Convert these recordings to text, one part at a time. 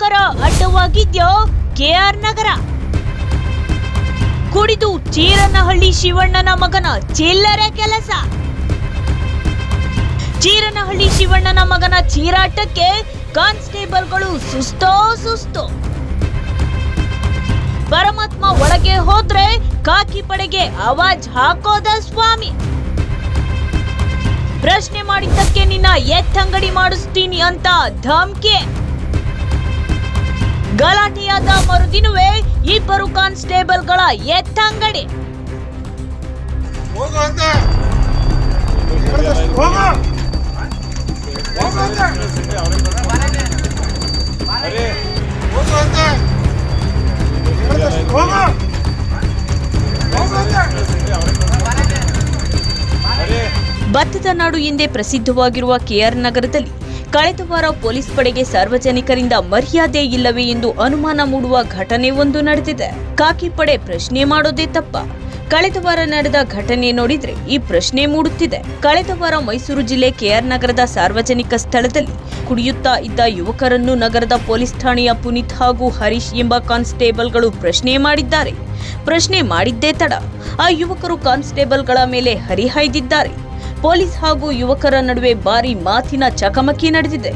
ಯುವಕರ ಅಡ್ಡವಾಗಿದ್ಯೋ ಕೆಆರ್ ನಗರ. ಕುಡಿದು ಚೀರನಹಳ್ಳಿ ಶಿವಣ್ಣನ ಮಗನ ಚಿಲ್ಲರೆ ಕೆಲಸ. ಚೀರನಹಳ್ಳಿ ಶಿವಣ್ಣನ ಮಗನ ಚೀರಾಟಕ್ಕೆ ಕಾನ್ಸ್ಟೇಬಲ್ಗಳು ಸುಸ್ತೋ ಸುಸ್ತು. ಪರಮಾತ್ಮ ಒಳಗೆ ಹೋದ್ರೆ ಕಾಕಿ ಪಡೆಗೆ ಅವಾಜ್ ಹಾಕೋದ ಸ್ವಾಮಿ. ಪ್ರಶ್ನೆ ಮಾಡಿದ್ದಕ್ಕೆ ನಿನ್ನ ಎತ್ತಂಗಡಿ ಮಾಡಿಸ್ತೀನಿ ಅಂತ ಧಮ್ಕಿ. ಗಲಾಟೆಯಾದ ಮರುದಿನವೇ ಇಬ್ಬರು ಕಾನ್ಸ್ಟೇಬಲ್ಗಳ ಎತ್ತಂಗಡಿ. ಭತ್ತದ ನಾಡು ಎಂದೇ ಪ್ರಸಿದ್ಧವಾಗಿರುವ ಕೆಆರ್ ನಗರದಲ್ಲಿ ಕಳೆದ ವಾರ ಪೊಲೀಸ್ ಪಡೆಗೆ ಸಾರ್ವಜನಿಕರಿಂದ ಮರ್ಯಾದೆ ಇಲ್ಲವೇ ಎಂದು ಅನುಮಾನ ಮೂಡುವ ಘಟನೆ ಒಂದು ನಡೆದಿದೆ. ಕಾಕಿ ಪಡೆ ಪ್ರಶ್ನೆ ಮಾಡೋದೇ ತಪ್ಪ. ಕಳೆದ ವಾರ ನಡೆದ ಘಟನೆ ನೋಡಿದ್ರೆ ಈ ಪ್ರಶ್ನೆ ಮೂಡುತ್ತಿದೆ. ಕಳೆದ ವಾರ ಮೈಸೂರು ಜಿಲ್ಲೆ ಕೆಆರ್ ನಗರದ ಸಾರ್ವಜನಿಕ ಸ್ಥಳದಲ್ಲಿ ಕುಡಿಯುತ್ತಾ ಇದ್ದ ಯುವಕರನ್ನು ನಗರದ ಪೊಲೀಸ್ ಠಾಣೆಯ ಪುನೀತ್ ಹಾಗೂ ಹರೀಶ್ ಎಂಬ ಕಾನ್ಸ್ಟೇಬಲ್ಗಳು ಪ್ರಶ್ನೆ ಮಾಡಿದ್ದಾರೆ. ಪ್ರಶ್ನೆ ಮಾಡಿದ್ದೇ ತಡ. ಆ ಯುವಕರು ಕಾನ್ಸ್ಟೇಬಲ್ಗಳ ಮೇಲೆ ಹರಿಹಾಯ್ದಿದ್ದಾರೆ. ಪೊಲೀಸ್ ಹಾಗೂ ಯುವಕರ ನಡುವೆ ಭಾರಿ ಮಾತಿನ ಚಕಮಕಿ ನಡೆದಿದೆ.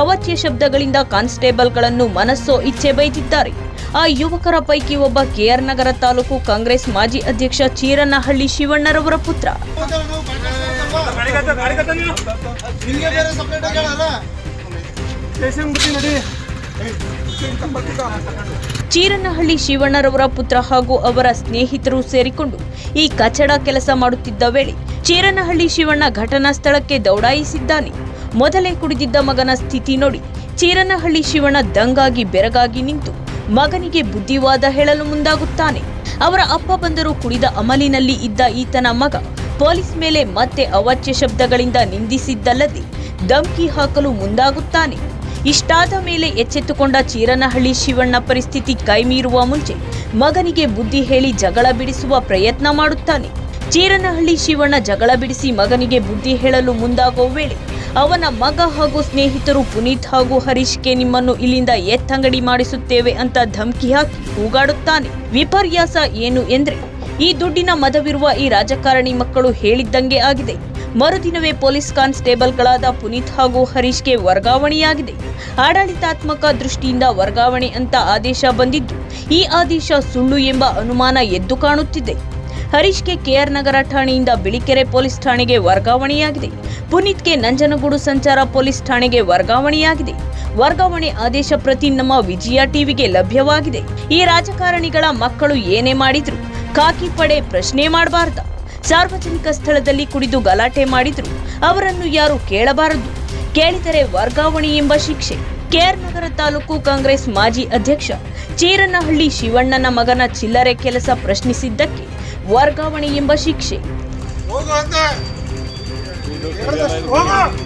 ಅವಾಚ್ಯ ಶಬ್ದಗಳಿಂದ ಕಾನ್ಸ್ಟೇಬಲ್ಗಳನ್ನು ಮನಸ್ಸೋ ಇಚ್ಛೆ ಬೈದಿದ್ದಾರೆ. ಆ ಯುವಕರ ಪೈಕಿ ಒಬ್ಬ ಕೆಆರ್ ನಗರ ತಾಲೂಕು ಕಾಂಗ್ರೆಸ್ ಮಾಜಿ ಅಧ್ಯಕ್ಷ ಚೀರನಹಳ್ಳಿ ಶಿವಣ್ಣರವರ ಪುತ್ರ. ಚೀರನಹಳ್ಳಿ ಶಿವಣ್ಣರವರ ಪುತ್ರ ಹಾಗೂ ಅವರ ಸ್ನೇಹಿತರು ಸೇರಿಕೊಂಡು ಈ ಕಚಡ ಕೆಲಸ ಮಾಡುತ್ತಿದ್ದ ವೇಳೆ ಚೀರನಹಳ್ಳಿ ಶಿವಣ್ಣ ಘಟನಾ ಸ್ಥಳಕ್ಕೆ ದೌಡಾಯಿಸಿದ್ದಾನೆ. ಮೊದಲೇ ಕುಡಿದಿದ್ದ ಮಗನ ಸ್ಥಿತಿ ನೋಡಿ ಚೀರನಹಳ್ಳಿ ಶಿವಣ್ಣ ದಂಗಾಗಿ ಬೆರಗಾಗಿ ನಿಂತು ಮಗನಿಗೆ ಬುದ್ಧಿವಾದ ಹೇಳಲು ಮುಂದಾಗುತ್ತಾನೆ. ಅವರ ಅಪ್ಪ ಬಂದರೂ ಕುಡಿದ ಅಮಲಿನಲ್ಲಿ ಇದ್ದ ಈತನ ಮಗ ಪೊಲೀಸ್ ಮೇಲೆ ಮತ್ತೆ ಅವಾಚ್ಯ ಶಬ್ದಗಳಿಂದ ನಿಂದಿಸಿದ್ದಲ್ಲದೆ ಧಮಕಿ ಹಾಕಲು ಮುಂದಾಗುತ್ತಾನೆ. ಇಷ್ಟಾದ ಮೇಲೆ ಎಚ್ಚೆತ್ತುಕೊಂಡ ಚೀರನಹಳ್ಳಿ ಶಿವಣ್ಣ ಪರಿಸ್ಥಿತಿ ಕೈಮೀರುವ ಮುಂಚೆ ಮಗನಿಗೆ ಬುದ್ಧಿ ಹೇಳಿ ಜಗಳ ಬಿಡಿಸುವ ಪ್ರಯತ್ನ ಮಾಡುತ್ತಾನೆ. ಚೀರನಹಳ್ಳಿ ಶಿವಣ್ಣ ಜಗಳ ಬಿಡಿಸಿ ಮಗನಿಗೆ ಬುದ್ಧಿ ಹೇಳಲು ಮುಂದಾಗುವ ವೇಳೆ ಅವನ ಮಗ ಹಾಗೂ ಸ್ನೇಹಿತರು ಪುನೀತ್ ಹಾಗೂ ಹರೀಶ್ಗೆ ನಿಮ್ಮನ್ನು ಇಲ್ಲಿಂದ ಎತ್ತಂಗಡಿ ಮಾಡಿಸುತ್ತೇವೆ ಅಂತ ಧಮಕಿ ಹಾಕಿ ಕೂಗಾಡುತ್ತಾನೆ. ವಿಪರ್ಯಾಸ ಏನು ಎಂದ್ರೆ ಈ ದುಡ್ಡಿನ ಮದವಿರುವ ಈ ರಾಜಕಾರಣಿ ಮಕ್ಕಳು ಹೇಳಿದ್ದಂಗೆ ಆಗಿದೆ. ಮರುದಿನವೇ ಪೊಲೀಸ್ ಕಾನ್ಸ್ಟೇಬಲ್ಗಳಾದ ಪುನೀತ್ ಹಾಗೂ ಹರೀಶ್ಗೆ ವರ್ಗಾವಣೆಯಾಗಿದೆ. ಆಡಳಿತಾತ್ಮಕ ದೃಷ್ಟಿಯಿಂದ ವರ್ಗಾವಣೆ ಅಂತ ಆದೇಶ ಬಂದಿದ್ದು, ಈ ಆದೇಶ ಸುಳ್ಳು ಎಂಬ ಅನುಮಾನ ಎದ್ದು ಕಾಣುತ್ತಿದೆ. ಹರೀಶ್ಗೆ ಕೆಆರ್ ನಗರ ಠಾಣೆಯಿಂದ ಬಿಳಿಕೆರೆ ಪೊಲೀಸ್ ಠಾಣೆಗೆ ವರ್ಗಾವಣೆಯಾಗಿದೆ. ಪುನೀತ್ಗೆ ನಂಜನಗೂಡು ಸಂಚಾರ ಪೊಲೀಸ್ ಠಾಣೆಗೆ ವರ್ಗಾವಣೆಯಾಗಿದೆ. ವರ್ಗಾವಣೆ ಆದೇಶ ಪ್ರತಿ ನಮ್ಮ ವಿಜಯ ಟಿವಿಗೆ ಲಭ್ಯವಾಗಿದೆ. ಈ ರಾಜಕಾರಣಿಗಳ ಮಕ್ಕಳು ಏನೇ ಮಾಡಿದ್ರು ಕಾಕಿ ಪಡೆ ಪ್ರಶ್ನೆ ಮಾಡಬಾರ್ದ. ಸಾರ್ವಜನಿಕ ಸ್ಥಳದಲ್ಲಿ ಕುಡಿದು ಗಲಾಟೆ ಮಾಡಿದ್ರು. ಅವರನ್ನು ಯಾರು ಕೇಳಬಾರದು. ಕೇಳಿದರೆ ವರ್ಗಾವಣೆ ಎಂಬ ಶಿಕ್ಷೆ. ಕೆಆರ್ ನಗರ ತಾಲೂಕು ಕಾಂಗ್ರೆಸ್ ಮಾಜಿ ಅಧ್ಯಕ್ಷ ಚೀರನಹಳ್ಳಿ ಶಿವಣ್ಣನ ಮಗನ ಚಿಲ್ಲರೆ ಕೆಲಸ ಪ್ರಶ್ನಿಸಿದ್ದಕ್ಕೆ ವರ್ಗಾವಣೆ ಎಂಬ ಶಿಕ್ಷೆ. ಹೋಗು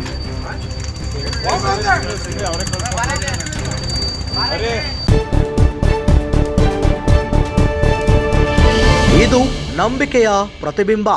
ನಂಬಿಕೆಯ ಪ್ರತಿಬಿಂಬ.